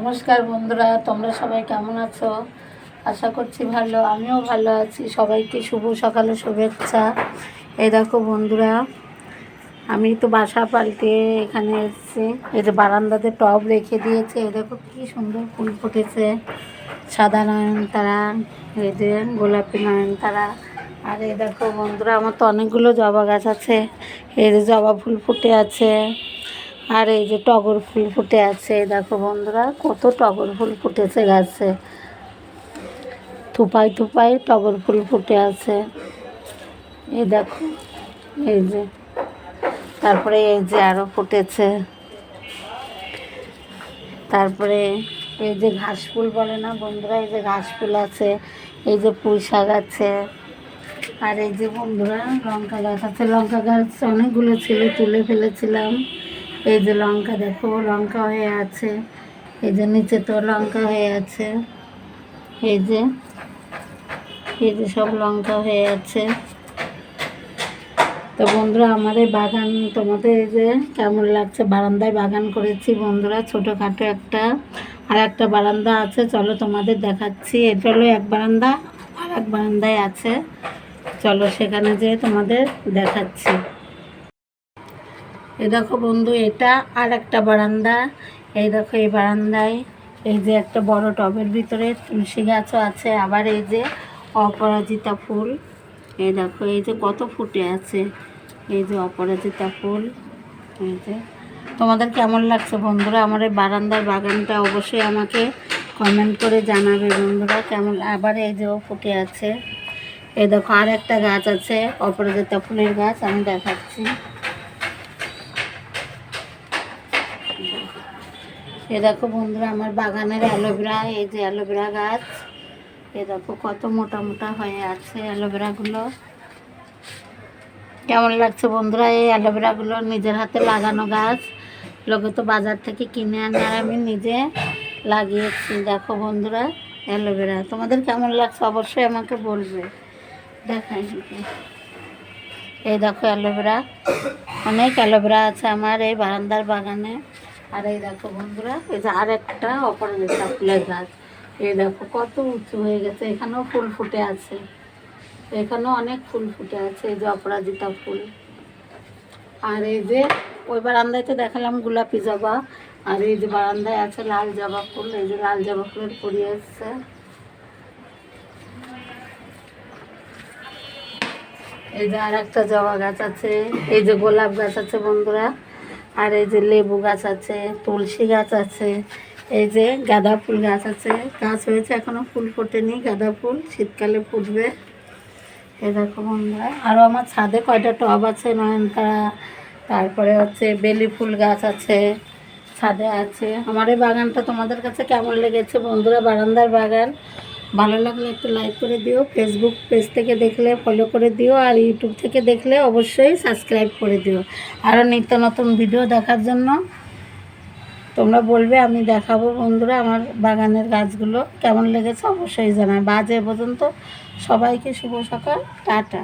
নমস্কার বন্ধুরা, তোমরা সবাই কেমন আছো? আশা করছি ভালো, আমিও ভালো আছি। সবাইকে শুভ সকালে শুভেচ্ছা। এই দেখো বন্ধুরা, আমি তো বাসা পাল্টে এখানে এসেছি। এই যে বারান্দাতে টব রেখে দিয়েছে। এই দেখো কী সুন্দর ফুল ফুটেছে। সাদা নয়নতারা এই যে গোলাপি নয়নতারা আর এই দেখো বন্ধুরা, আমার তো অনেকগুলো জবা গাছ আছে। এই যে জবা ফুল ফুটে আছে। আর এই যে টগর ফুল ফুটে আছে, দেখো বন্ধুরা, কত টগর ফুল ফুটেছে গাছে। থুপাই থুপাই টগর ফুল ফুটে আছে। এই দেখো, এই যে, তারপরে এই যে আরও ফুটেছে। তারপরে এই যে ঘাস ফুল বলে না বন্ধুরা, এই যে ঘাস ফুল আছে, এই যে পুঁই শাক আছে। আর এই যে বন্ধুরা, লঙ্কা গাছ আছে, লঙ্কা গাছ অনেকগুলো ছিল, তুলে ফেলেছিলাম। এই যে লঙ্কা, দেখো, লঙ্কা হয়ে আছে। এই যে নিচে তো লঙ্কা হয়ে আছে। এই যে এই যে সব লঙ্কা হয়ে আছে। তো বন্ধুরা, আমার এই বাগান তোমাদের এই যে কেমন লাগছে? বারান্দায় বাগান করেছি বন্ধুরা, ছোটোখাটো একটা। আর একটা বারান্দা আছে, চলো তোমাদের দেখাচ্ছি। এটা হলো এক বারান্দা, আর এক বারান্দায় আছে। চলো সেখানে যেয়ে তোমাদের দেখাচ্ছি। এই দেখো বন্ধু, এটা আর একটা বারান্দা। এই দেখো এই বারান্দায় এই যে একটা বড় টবের ভিতরে তুলসী গাছও আছে, আবার এই যে অপরাজিতা ফুল। এই দেখো, এই যে কত ফুটে আছে, এই যে অপরাজিতা ফুল। এই যে। তোমাদের কেমন লাগছে বন্ধুরা আমার এই বারান্দার বাগানটা অবশ্যই আমাকে কমেন্ট করে জানাবে বন্ধুরা, কেমন আবার এই যে ফুটে আছে। এই দেখো আর একটা গাছ আছে, অপরাজিতা ফুলের গাছ, আমি দেখাচ্ছি। এ দেখো বন্ধুরা, আমার বাগানের অ্যালোভেরা, এই যে অ্যালোভেরা গাছ, এ দেখো কত মোটা মোটা হয়ে আছে অ্যালোভেরাগুলো। কেমন লাগছে বন্ধুরা এই অ্যালোভেরাগুলো? নিজের হাতে লাগানো গাছ। লোকে তো বাজার থেকে কিনে আনে আর আমি নিজে লাগিয়েছি। দেখো বন্ধুরা, অ্যালোভেরা। তোমাদের কেমন লাগছে অবশ্যই আমাকে বলবে। দেখাই এই দেখো অ্যালোভেরা, অনেক অ্যালোভেরা আছে আমার এই বারান্দার বাগানে। আর এই দেখো বন্ধুরা, এই যে আর একটা অপরাজিতা ফুলের গাছ। এই দেখো কত উঁচু হয়ে গেছে, এখানেও ফুল ফুটে আছে। এখানেও অনেক ফুল ফুটে আছে, এই যে অপরাজিতা ফুল। আর এই যে ওই বারান্দায় তো দেখালাম গোলাপি জবা, আর এই যে বারান্দায় আছে লাল জবা ফুল, এই যে লাল জবা ফুলের পরি এসছে। এই যে আর একটা জবা গাছ আছে, এই যে গোলাপ গাছ আছে বন্ধুরা। আর এই যে লেবু গাছ আছে, তুলসী গাছ আছে, এই যে গাঁদা ফুল গাছ আছে। গাছ হয়েছে এখনও ফুল ফোটেনি, গাঁদা ফুল, শীতকালে ফুটবে। এরকম আমরা আরও আমার ছাদে কয়টা টব আছে নয়নতারা, তারপরে হচ্ছে বেলি ফুল গাছ আছে, ছাদে আছে। আমার এই বাগানটা তোমাদের কাছে কেমন লেগেছে বন্ধুরা? বারান্দার বাগান। ভালো লাগলে একটু লাইক করে দিও ফেসবুক পেজ থেকে দেখলে ফলো করে দিও আর ইউটিউব থেকে দেখলে অবশ্যই সাবস্ক্রাইব করে দিও। আরও নিত্য নতুন ভিডিও দেখার জন্য তোমরা বলবে, আমি দেখাবো বন্ধুরা আমার বাগানের গাছগুলো কেমন লেগেছে অবশ্যই জানাই বাজে পর্যন্ত সবাইকে শুভ সকাল, টাটা।